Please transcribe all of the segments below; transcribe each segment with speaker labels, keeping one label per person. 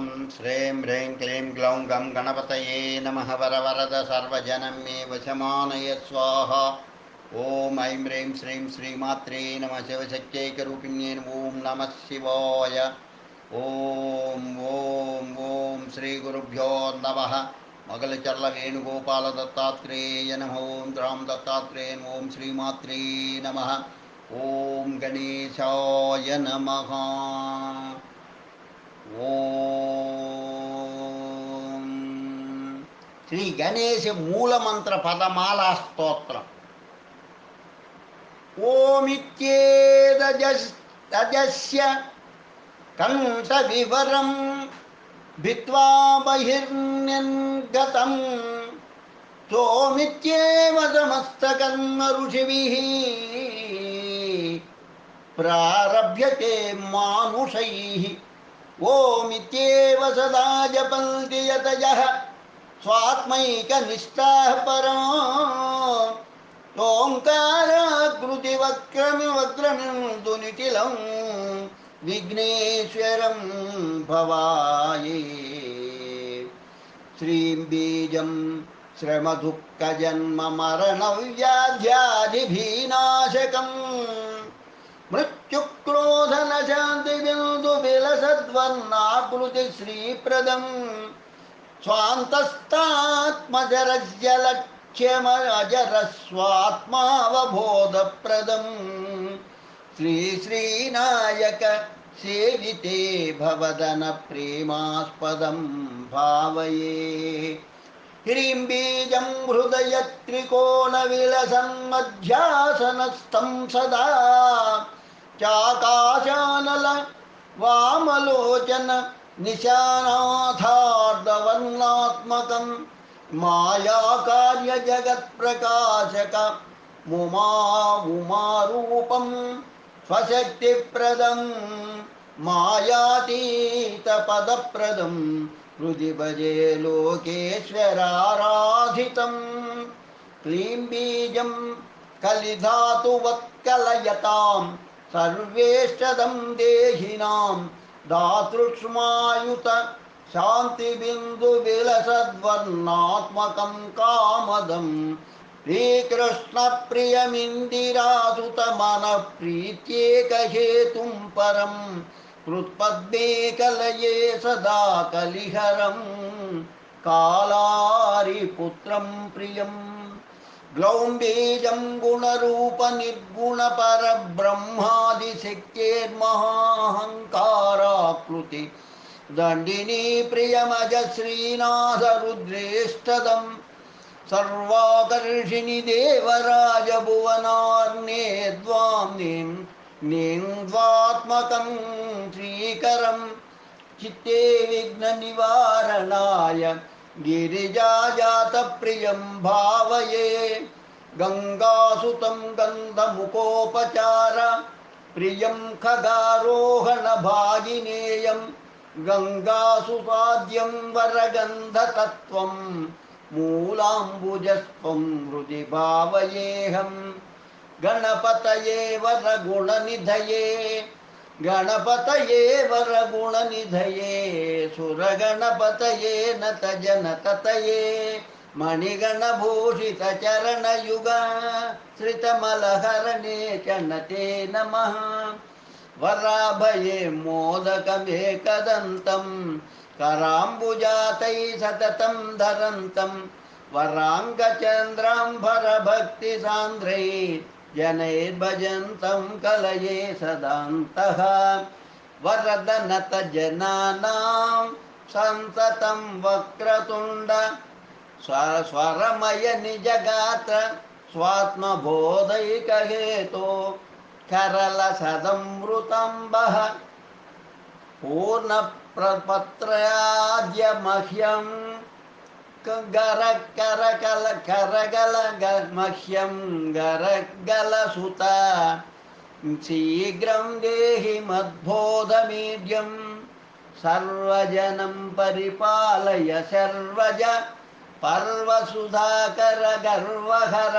Speaker 1: ॐ श्रीं ह्रीं क्लीं ग्लौं गं गणपतये नमः वरवरद सर्वजनं मे वशमानय स्वाहा। ॐ ऐं ह्रीं श्रीं श्रीमात्रे नमः शिवशक्त्यैकरूपिण्ये ॐ नमः शिवाय। ॐ ॐ ॐ श्रीगुरुभ्यो नमः। मगलचर्लवेणुगोपालदत्तात्रेय नमः। ॐ रां दत्तात्रेय ॐ श्रीमात्रे नमः। ॐ गणेशाय नमः। శ్రీ గణేశ మూలమంత్ర పదమాలా స్తోత్రం ఓమిత్యేదజస్య కంఠ వివరం भित्त्वा बहिर्न्यङ्गतं सोमित्येव समस्तकर्म ऋषिभिः प्रारभ्यते मानुषैः ओमित्येव सदा जपन्ति यतयः स्वात्मैकनिष्ठाः परा ओङ्काराकृतिवक्रमिवक्रमिन्दु निटिलम् विघ्नेश्वरं भवाये। श्रीं बीजं श्रमदुःखजन्ममरणव्याध्यादिभीनाशकम् मृत्युक्रोधनशान्तिबिन्दुविलसद्वर्णाकृतिश्रीप्रदम् स्वान्तस्तात्मजरज्जलक्ष्यमजरस्वात्मावबोधप्रदम् श्रीश्रीनायक सेविते भवदन प्रेमास्पदं भावये। ह्रीं बीजं हृदयत्रिकोणविलसन्मध्यासनस्थं सदा। चाकाशानल वामलोचन निशानाथार्धवर्णात्मकं मायाकार्यजगत्प्रकाशक मुमा उमारूपं स्वशक्तिप्रदं मायातीतपदप्रदं हृदि भजे लोकेश्वराराधितं क्लीं बीजं कलिधातुवत्कलयतां सर्वेष्टदं देहिनां दातृक्ष्मायुत शान्तिबिन्दुविलसद्वर्णात्मकं कामदम् श्रीकृष्णप्रियमिन्दिरासुतमनप्रीत्येकहेतुं परं कृत्पद्मे कलये सदा कलिहरं। कालारिपुत्रं प्रियं ग्लौं बीजं गुणरूपनिर्गुणपरब्रह्मादिशक्तेर्महाहङ्काराकृति दण्डिनी प्रियमज श्रीनाथरुद्रेष्टदम् सर्वाकर्षिणि देवराजभुवनार्णे द्वां निं निन्द्वात्मकं श्रीकरं। चित्ते विघ्ननिवारणाय गिरिजाजातप्रियं भावये। गङ्गासुतं गन्धमुखोपचार। प्रियं खगारोहणभागिनेयं। गङ्गासुसाद्यं वरगन्धतत्त्वम् मूलाम्बुजस्त्वं हृदि भावयेऽहं। गणपतये वरगुणनिधये। गणपतये वरगुणनिधये सुरगणपतये नतजनततये मणिगणभूषितचरणयुग श्रितमलहरणे चणते नमः। वराभये मोदकमेकदन्तम् कराम्बुजातै सततं धरन्तं वराङ्गचन्द्राम्बरभक्तिसान्द्रै जनैर्भजन्तं कलये सदान्तः। वरदनतजनानां सन्ततं वक्रतुण्ड स्वरमय निजगात्र स्वात्मबोधैकहेतो करलसदमृतम्बः। पूर्ण प्रपत्रयाद्य मह्यं कर कल करगल मह्यं गरगलसुत शीघ्रं देहि मद्बोधमीड्यं सर्वजनं परिपालय सर्वज पर्वसुधाकर गर्वहर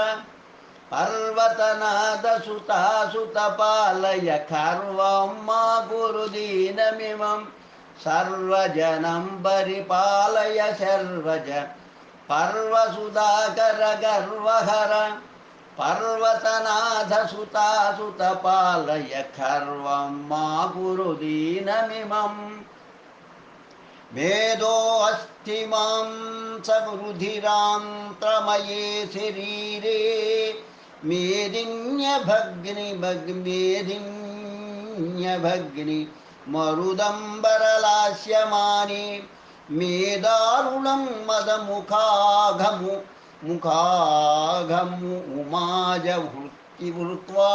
Speaker 1: पर्वतनादसुतासुतपालय खर्वं मा गुरुदीनमिमं सर्वजनं परिपालय सर्वज। पर्वसुधाकर गर्वहर पर्वतनाथ सुता सुतपालय खर्वं मा कुरु दीनमिमम् वेदोऽस्ति माँ सरुधिरान्त्रमये शरीरे मेदिन्यभग्निभग्मेदिन्यभग्नि मरुदम्बरलास्यमानि मेदारुणं मदमुखाघमु मुखाघमु उमाजवृत्तिवृत्वा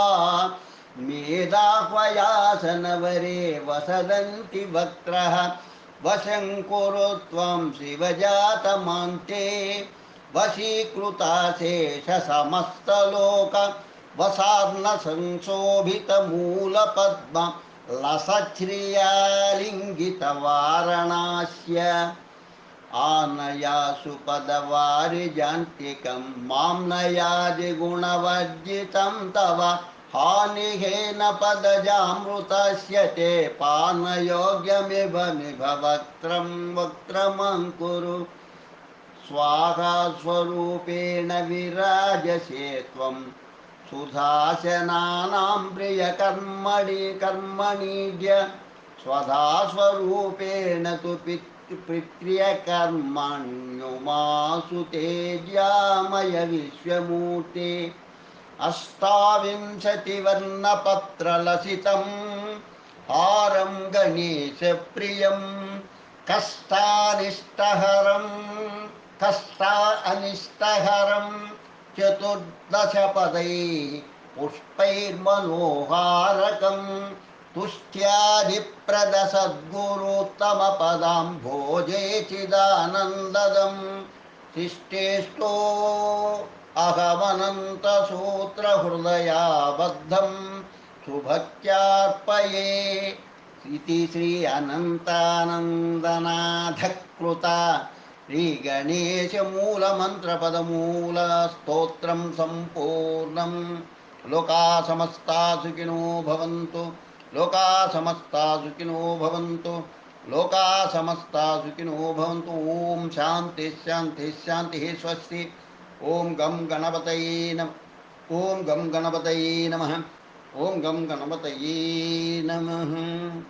Speaker 1: मेदाह्वयासनवरे वसदन्ति वक्त्रः वशं कुरु त्वं शिवजातमान्ते वशीकृता शेषसमस्तलोक वसार्णसंशोभितमूलपद्म लसश्रियालिङ्गितवारणास्य आनयासु पदवारिजान्तिकं माँ नयादिगुणवर्जितं तव हानिहेन पदजामृतस्य ते पानयोग्यमिव निभ वक्त्रं वक्त्रमङ्कुरु। स्वाहा स्वरूपेण विराजसे त्वं सुधाशनानां प्रियकर्मणि कर्मणीड्य स्वधा स्वरूपेण तु पितृप्रियकर्मण्युमासु तेज्यामय विश्वमूर्ते अष्टाविंशतिवर्णपत्रलसितं हारं गणेशप्रियं कष्टानिष्टहरं कष्टा अनिष्टहरं चतुर्दशपदैः पुष्पैर्मनोहारकं तुष्ट्यादिप्रदसद्गुरुत्तमपदां भोजे चिदानन्ददं शिष्टेष्टो अहमनन्तसूत्रहृदयाबद्धं सुभक्त्यार्पये इति श्री श्रीगणेशमूलमन्त्रपदमूलस्तोत्रं सम्पूर्णं लोका समस्ता सुखिनो भवन्तु लोका समस्ता सुखिनो भवन्तु लोका समस्ता सुखिनो भवन्तु। ॐ शान्तिः शान्तिः शान्तिः स्वस्ति। ॐ गं गणपतये नम, ॐ गं गणपतये नमः। ॐ गं गणपतये नमः।